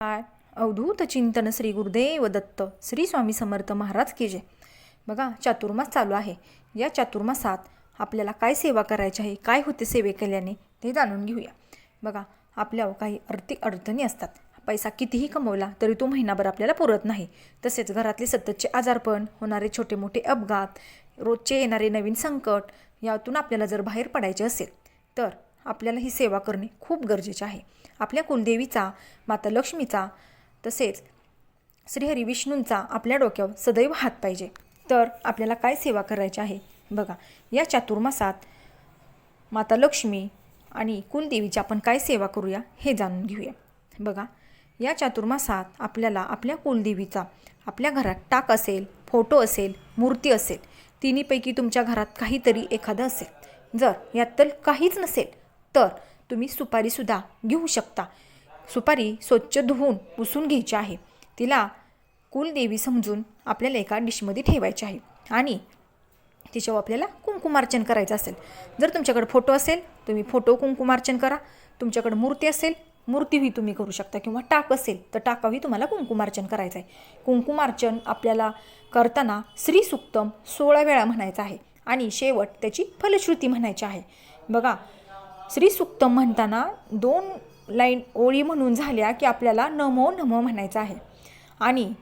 काय? अवधूत चिंतन श्री गुरुदेव दत्त. श्री स्वामी समर्थ महाराज की जय. बघा चातुर्मास चालू आहे. या चातुर्मासात आपल्याला काय सेवा करायची आहे? काय होते सेवे केल्याने? ते जाणून घेऊया. बघा आपल्यावर काही आर्थिक अडचणी असतात. पैसा कितीही कमवला तरी तो महिनाभर आपल्याला पुरत नाही. तसेच घरातले सततचे आजारपण होणारे छोटे मोठे अपघात रोजचे येणारे नवीन संकट यातून आपल्याला जर बाहेर पडायचे असेल तर आपल्याला ही सेवा करणे खूप गरजेचे आहे. आपल्या कुलदेवीचा माता लक्ष्मीचा तसेच श्रीहरी विष्णूंचा आपल्या डोक्यावर सदैव हात पाहिजे. तर आपल्याला काय सेवा करायची आहे? बघा या चातुर्मासात माता लक्ष्मी आणि कुलदेवीची आपण काय सेवा करूया हे जाणून घेऊया. बघा या चातुर्मासात आपल्याला आपल्या कुलदेवीचा आपल्या घरात टाक असेल फोटो असेल मूर्ती असेल तिन्हीपैकी तुमच्या घरात काहीतरी एखादं असेल. जर यात तर काहीच नसेल तर तुम्ही सुपारीसुद्धा घेऊ शकता. सुपारी स्वच्छ धुवून पुसून घ्यायची आहे. तिला कुलदेवी समजून आपल्याला एका डिशमध्ये ठेवायची आहे. आणि तिच्यावर आपल्याला कुंकुमार्चन करायचं असेल. जर तुमच्याकडे फोटो असेल तुम्ही फोटो कुंकुमार्चन करा. तुमच्याकडे मूर्ती असेल मूर्तीही तुम्ही करू शकता. किंवा टाक असेल तर टाकावी तुम्हाला कुंकुमार्चन करायचं आहे कुंकुमार्चन आपल्याला करताना श्रीसुक्तम सोळा वेळा म्हणायचं आहे. आणि शेवट त्याची फलश्रुती म्हणायची आहे. बघा श्रीसुक्तम म्हणताना दोन लाईन ओळी म्हणून झाल्या की आपल्याला नमो नमो म्हणायचं आहे. आणि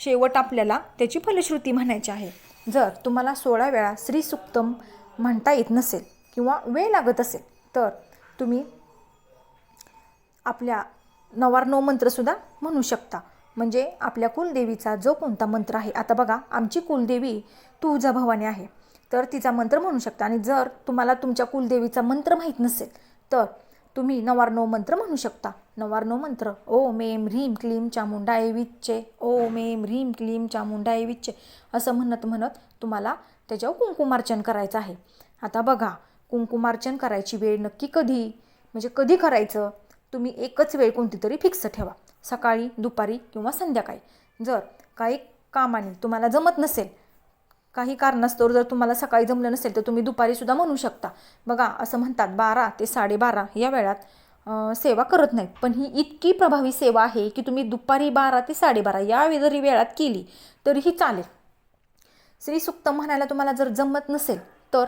शेवट आपल्याला त्याची फलश्रुती म्हणायची आहे. जर तुम्हाला सोळा वेळा श्रीसुक्तम म्हणता येत नसेल किंवा वेळ लागत असेल तर तुम्ही आपल्या नवार नऊ मंत्रसुद्धा म्हणू शकता. म्हणजे आपल्या कुलदेवीचा जो कोणता मंत्र आहे आता बघा आमची कुलदेवी तुळजाभवानी आहे. तर तिचा मंत्र म्हणू शकता. आणि जर तुम्हाला तुमच्या कुलदेवीचा मंत्र माहीत नसेल तर तुम्ही नवार्णव मंत्र म्हणू शकता. नवारनो मंत्र. ओम एम ह्रीम क्लीम चामुंडा विच्चे. ओम एम ह्रीम क्लीम चामुंडा विच्चे. असं म्हणत म्हणत तुम्हाला त्याच्यावर कुंकुमार्चन करायचं आहे. आता बघा कुंकुमार्चन करायची वेळ नक्की कधी? म्हणजे कधी करायचं? तुम्ही एकच वेळ कोणती तरी फिक्स ठेवा. सकाळी दुपारी किंवा संध्याकाळी. जर काही कामाने तुम्हाला जमत नसेल काही कारणास्तव जर तुम्हाला सकाळी जमलं नसेल तर तुम्ही दुपारीसुद्धा म्हणू शकता. बघा असं म्हणतात बारा ते साडेबारा या वेळात सेवा करत नाहीत. पण ही इतकी प्रभावी सेवा आहे की तुम्ही दुपारी बारा ते साडेबारा या जरी वेळात केली तरीही चालेल. श्री सुक्त म्हणायला तुम्हाला जर जमत नसेल तर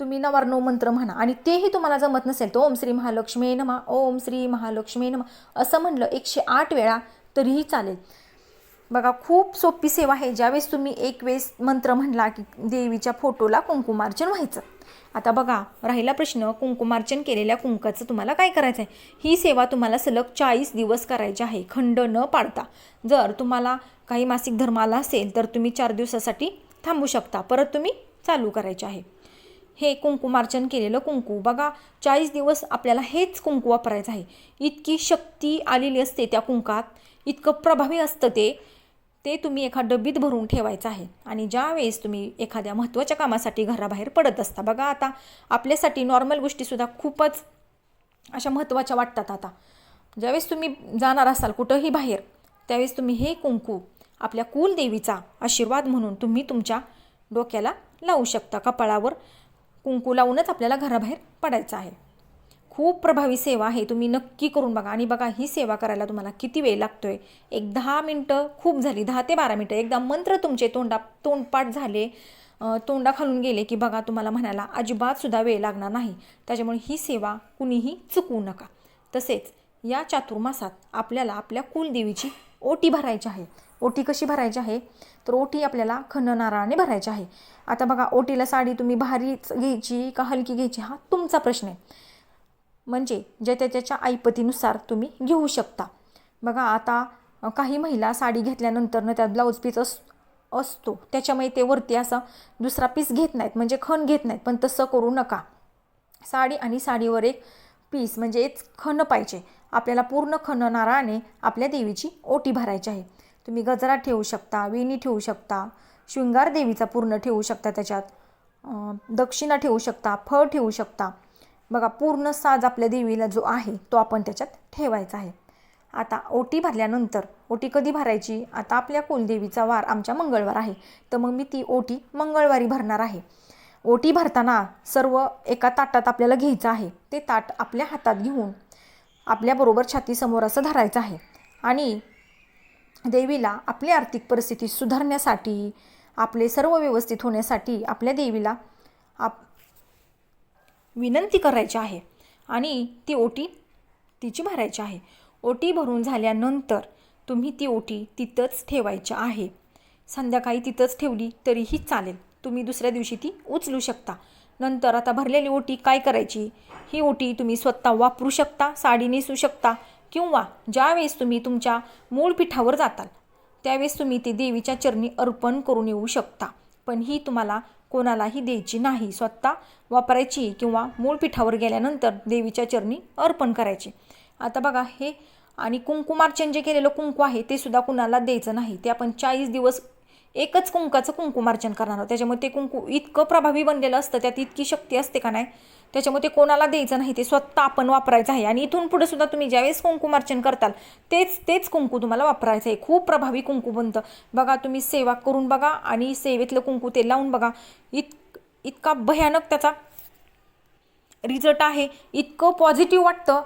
तुम्ही नवार्णव मंत्र म्हणा आणि तेही तुम्हाला जमत नसेल तर ओम श्री महालक्ष्मी नमा ओम श्री महालक्ष्मी नमा असं म्हणलं एकशे आठ वेळा तरीही चालेल. बघा खूप सोपी सेवा आहे. ज्यावेळेस तुम्ही एक वेळेस मंत्र म्हणला की देवीच्या फोटोला कुंकुमार्चन व्हायचं. आता बघा राहिला प्रश्न कुंकुमार्चन केलेल्या कुंकाचं तुम्हाला काय करायचं आहे ही सेवा तुम्हाला सलग चाळीस दिवस करायची आहे. खंड न पाडता. जर तुम्हाला काही मासिक धर्म आला असेल तर तुम्ही चार दिवसासाठी थांबू शकता. परत तुम्ही चालू करायचे आहे. हे कुंकुमार्चन केलेलं कुंकू. बघा चाळीस दिवस आपल्याला हेच कुंकू वापरायचं आहे. इतकी शक्ती आलेली असते त्या कुंकात. इतकं प्रभावी असतं ते. ते तुम्ही एका डबीत भरून ठेवायचं आहे. आणि ज्यावेळेस तुम्ही एखाद्या महत्त्वाच्या कामासाठी घराबाहेर पडत असता बघा आता आपल्यासाठी नॉर्मल गोष्टीसुद्धा खूपच अशा महत्त्वाच्या वाटतात आता. ज्यावेळेस तुम्ही जाणार असाल कुठंही बाहेर त्यावेळेस तुम्ही हे कुंकू आपल्या कुलदेवीचा आशीर्वाद म्हणून तुम्ही तुमच्या डोक्याला लावू शकता. कपाळावर कुंकू लावूनच आपल्याला घराबाहेर पडायचं आहे. खूप प्रभावी सेवा आहे तुम्ही नक्की करून बघा. आणि बघा ही सेवा करायला तुम्हाला किती वेळ लागतो आहे एक दहा मिनटं खूप झाली दहा ते बारा मिनटं. एकदा मंत्र तुमचे तोंडा तोंडपाठ झाले तोंडा खालून गेले की बघा तुम्हाला म्हणायला अजिबातसुद्धा वेळ लागणार नाही. त्याच्यामुळे ही सेवा कुणीही चुकवू नका. तसेच या चातुर्मासात आपल्याला आपल्या कुलदेवीची ओटी भरायची आहे. ओटी कशी भरायची आहे? तर ओटी आपल्याला खणनाराने भरायची आहे. आता बघा ओटीला साडी तुम्ही भारीच घ्यायची का हलकी घ्यायची? हा तुमचा प्रश्न आहे. म्हणजे ज्याच्या त्याच्या ऐपतीनुसार तुम्ही घेऊ शकता. बघा आता काही महिला साडी घेतल्यानंतरनं त्यात ब्लाऊज पीस अस असतो. त्याच्यामुळे ते वरती असा दुसरा पीस घेत नाहीत म्हणजे खण घेत नाहीत. पण तसं करू नका. साडी आणि साडीवर एक पीस म्हणजेच खण पाहिजे. आपल्याला पूर्ण खणनाराने आपल्या देवीची ओटी भरायची आहे. तुम्ही गजरा ठेवू शकता वेणी ठेवू शकता शृंगार देवीचा पूर्ण ठेवू शकता त्याच्यात. दक्षिणा ठेवू शकता फळ ठेवू शकता. बघा पूर्ण साज आपल्या देवीला जो आहे तो आपण त्याच्यात ठेवायचा आहे. आता ओटी भरल्यानंतर ओटी कधी भरायची? आता आपल्या कुलदेवीचा वार आमच्या मंगळवार आहे. तर मग मी ती ओटी मंगळवारी भरणार आहे. ओटी भरताना सर्व एका ताटात आपल्याला घ्यायचं आहे. ते ताट आपल्या हातात घेऊन आपल्याबरोबर छातीसमोर असं धरायचं आहे. आणि देवीला आपली आर्थिक परिस्थिती सुधारण्यासाठी आपले सर्व व्यवस्थित होण्यासाठी आपल्या देवीला आप विनंती करायची आहे आणि ती ओटी तिची भरायची आहे. ओटी भरून झाल्यानंतर तुम्ही ती ओटी तिथंच ठेवायची आहे. संध्याकाळी तिथंच ठेवली तरीही चालेल. तुम्ही दुसऱ्या दिवशी ती उचलू शकता. नंतर आता भरलेली ओटी काय करायची? ही ओटी तुम्ही स्वतः वापरू शकता साडी नेसू शकता किंवा ज्यावेळेस तुम्ही तुमच्या मूळ पीठावर जाताल त्यावेळेस तुम्ही ती देवीच्या चरणी अर्पण करून येऊ शकता. पण ही तुम्हाला कोणालाही द्यायची नाही. स्वतः वापरायची किंवा मूळ पीठावर गेल्यानंतर देवीच्या चरणी अर्पण करायची. आता बघा हे आणि कुंकुमार्चन जे केलेलं कुंकू आहे ते सुद्धा कुणाला द्यायचं नाही. ते आपण चाळीस दिवस एकच कुंकाचं कुंकुमार्चन करणार आहोत. त्याच्यामुळे ते कुंकू इतकं प्रभावी बनलेलं असतं त्यात इतकी शक्ती असते का नाही? त्याच्यामुळे ते कोणाला द्यायचं नाही ते स्वतः आपण वापरायचं आहे. आणि इथून पुढे सुद्धा तुम्ही ज्यावेळेस कुंकुमार्चन करताल तेच तेच कुंकू तुम्हाला वापरायचं आहे. खूप प्रभावी कुंकू बनतं. बघा तुम्ही सेवा करून बघा आणि सेवेतलं कुंकू ते लावून बघा. इत इतका भयानक त्याचा रिझल्ट आहे. इतकं पॉझिटिव्ह वाटतं.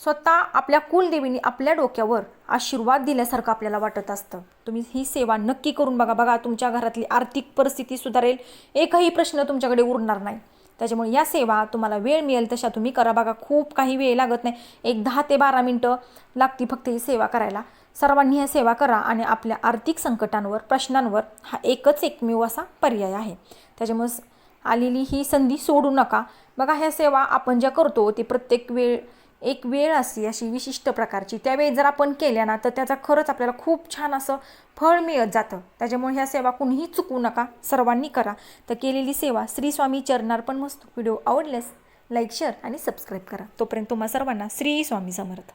स्वतः आपल्या कुलदेवीने आपल्या डोक्यावर आशीर्वाद दिल्यासारखं आपल्याला वाटत असतं. तुम्ही ही सेवा नक्की करून बघा. बघा तुमच्या घरातली आर्थिक परिस्थिती सुधारेल. एकही प्रश्न तुमच्याकडे उरणार नाही. त्याच्यामुळे या सेवा तुम्हाला वेळ मिळेल तशा तुम्ही करा. बघा खूप काही वेळ लागत नाही. एक दहा ते बारा मिनटं लागती फक्त ही सेवा करायला. सर्वांनी ह्या सेवा करा आणि आपल्या आर्थिक संकटांवर प्रश्नांवर हा एकच एकमेव असा पर्याय आहे. त्याच्यामुळे आलेली ही संधी सोडू नका. बघा ह्या सेवा आपण ज्या करतो ते प्रत्येक वेळ एक वेळ असते अशी विशिष्ट प्रकारची त्यावेळी जर आपण केल्या ना तर त्याचा खरंच आपल्याला खूप छान असं फळ मिळत जातं. त्याच्यामुळे ह्या सेवा कुणीही चुकू नका सर्वांनी करा. तर केलेली सेवा श्री स्वामी चरणार्पण मस्त व्हिडिओ आवडल्यास लाईक शेअर आणि सबस्क्राईब करा. तोपर्यंत तुम्हा सर्वांना श्री स्वामी समर्थ.